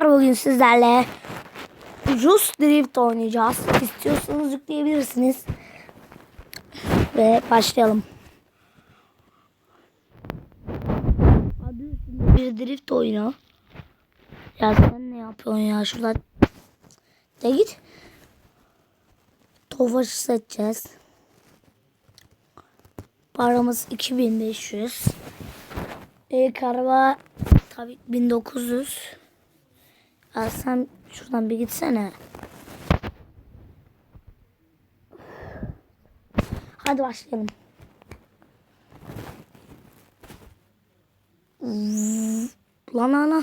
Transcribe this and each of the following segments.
Bugün sizlerle Rus Drift oynayacağız. İstiyorsanız yükleyebilirsiniz. Ve başlayalım. Adı üstünde bir drift oyunu. Ya sen ne yapıyorsun ya? Şurada de git. Tofaşı seçeceğiz. Paramız 2500. İlk araba tabii 1900. Ya sen şuradan bir gitsene. Hadi başlayalım. Lan ana.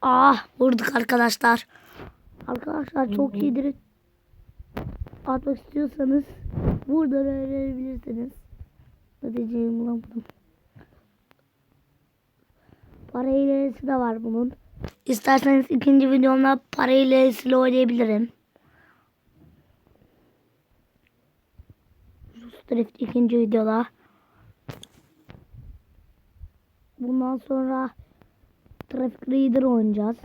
Ah vurduk arkadaşlar. Arkadaşlar çok iyidir. Atmak istiyorsanız buradan öğrenebilirsiniz. Ne diyeceğimi bulamadım. Para ilerisi de var bunun. İsterseniz ikinci videomda para ilerisiyle oynayabilirim. Drift ikinci videoda. Bundan sonra Traffic Reader oynayacağız.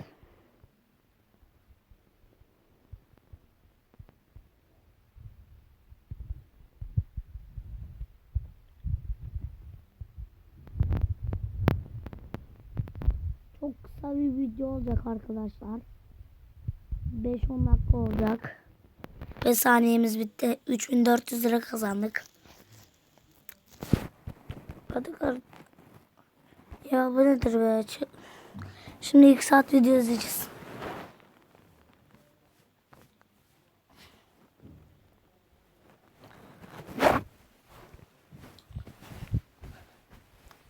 Çok kısa bir video olacak arkadaşlar. 5-10 dakika olacak. 5 saniyemiz bitti. 3400 lira kazandık. Hadi kar. Ya bu nedir be? Şimdi ilk saat video izleyeceğiz.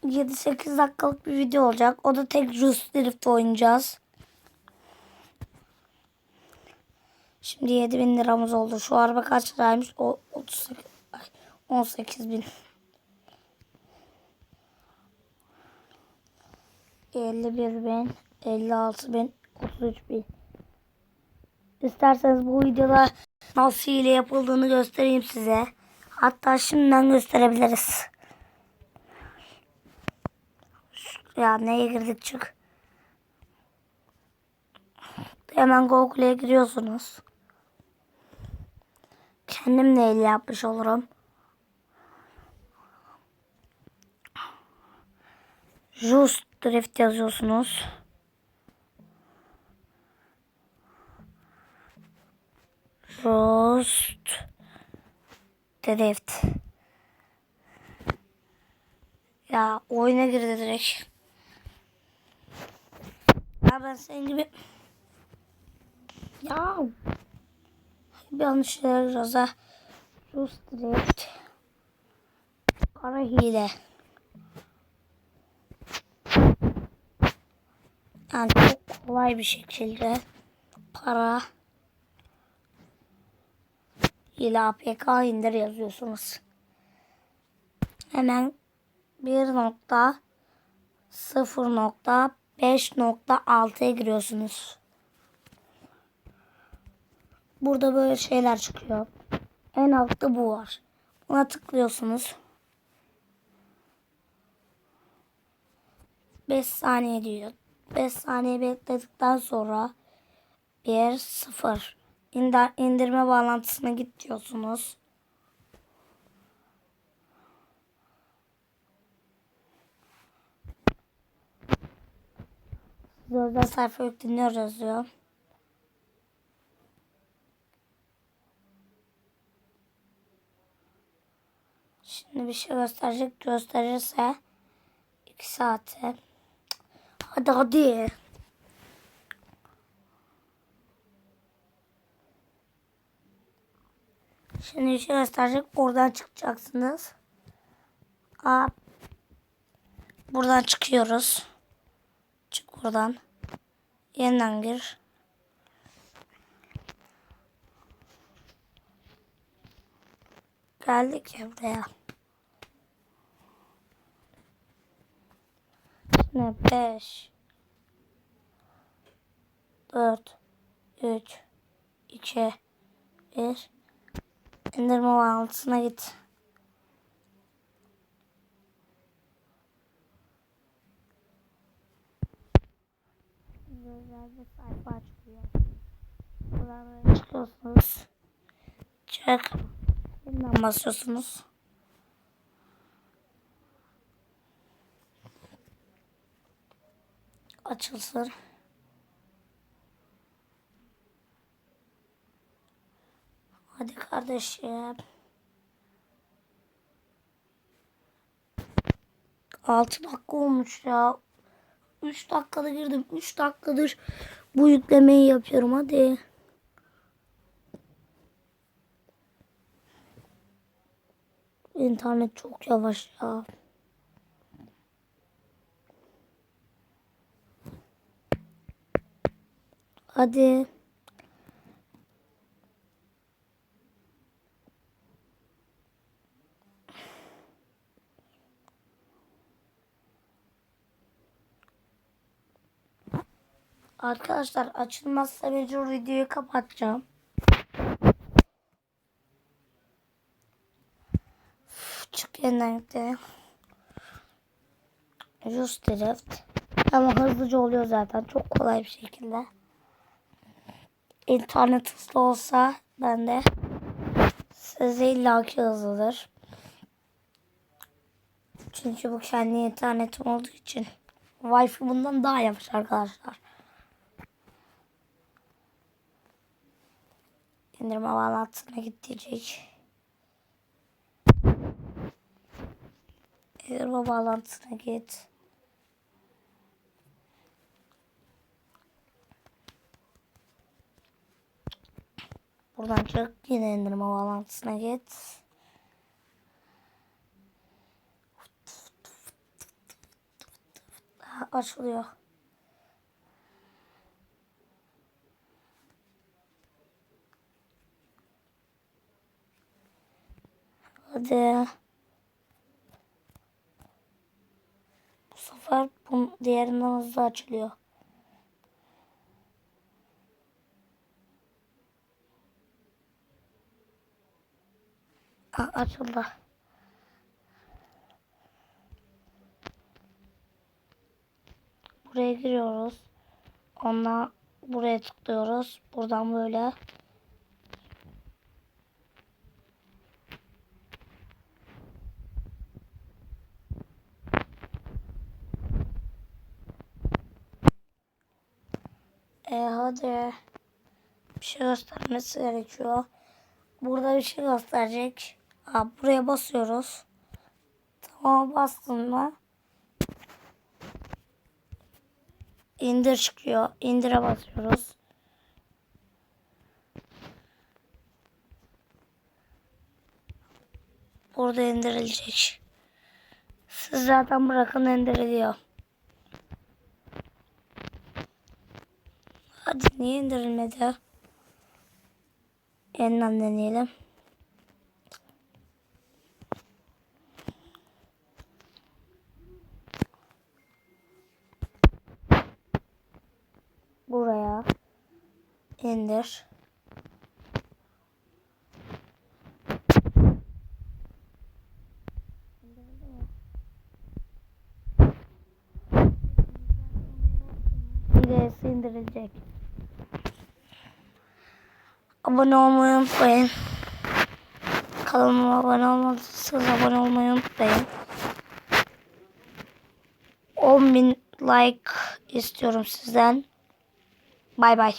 Yedi sekiz dakikalık bir video olacak. O da tek Rus Drift oynayacağız. Şimdi 7000 liramız oldu. Şu araba kaç liraymış? O 38 ay, 18 bin. 51 bin, 56 bin, 33 bin. İsterseniz bu videoda nasıl hile yapıldığını göstereyim size. Hatta şimdiden gösterebiliriz. Ya neye girdik çık. Hemen Google'e giriyorsunuz. Kendim de hile yapmış olurum. Just Drift yazıyorsunuz. Just Drift. Ya oyuna girdi direkt. Ya ben senin gibi ya bir yanlış şeyler yazıyoruz ha. Just Drift. Ara hile. Yani çok kolay bir şekilde para ile APK indir yazıyorsunuz. Hemen 1.0.5.6'ya giriyorsunuz. Burada böyle şeyler çıkıyor. En altta bu var. Buna tıklıyorsunuz. 5 saniye diyor. 5 saniye bekledikten sonra 1 0 İndir, indirme bağlantısına git diyorsunuz. Yüzden sayfa yükleniyor yazıyor. Şimdi bir şey gösterecek. Gösterirse 2 saate. Hadi hadi. Şimdi bir şey gösterecek. Oradan çıkacaksınız. Aa, buradan çıkıyoruz. Buradan. Yeniden gir. Geldik ya buraya. Şimdi 5 4 3 2 1 İndirme bağlantısına git. Gözlerde sayfa açılıyor. Buradan çıkıyorsunuz. Çık. Yeniden basıyorsunuz. Açılsın. Hadi kardeşim. Altı dakika olmuş ya. Üç dakikada girdim. Üç dakikadır bu yüklemeyi yapıyorum. Hadi. İnternet çok yavaş ya. Hadi. Arkadaşlar açılmazsa mecbur videoyu kapatacağım. Üf, Çık yeniden yükle. Just Drift. Ama hızlıca oluyor zaten. Çok kolay bir şekilde. İnternet hızlı olsa ben de size illaki hızlıdır. Çünkü bu kendi internetim olduğu için. Wi-Fi bundan daha yavaş arkadaşlar. İndirme bağlantısına git İndirme bağlantısına git. Buradan çık yine indirme bağlantısına git. Açılıyor. Hadi. Bu sefer bunun diğerinden hızlı açılıyor. Aa, açıldı. Buraya giriyoruz. Ondan buraya tıklıyoruz. Buradan böyle. E hadi. Bir şey göstermesi gerekiyor. Burada bir şey gösterecek. Aa, buraya basıyoruz. Tamam bastın mı? İndir çıkıyor. İndire basıyoruz. Burada indirilecek. Siz zaten bırakın indiriliyor. Hadi niye indirilmedi? Yeniden deneyelim. Buraya indir. İndirilecek. Abone olmayı unutmayın. Kanalıma abone olmadıysanız abone olmayı unutmayın. 10.000 like istiyorum sizden. Bay bay.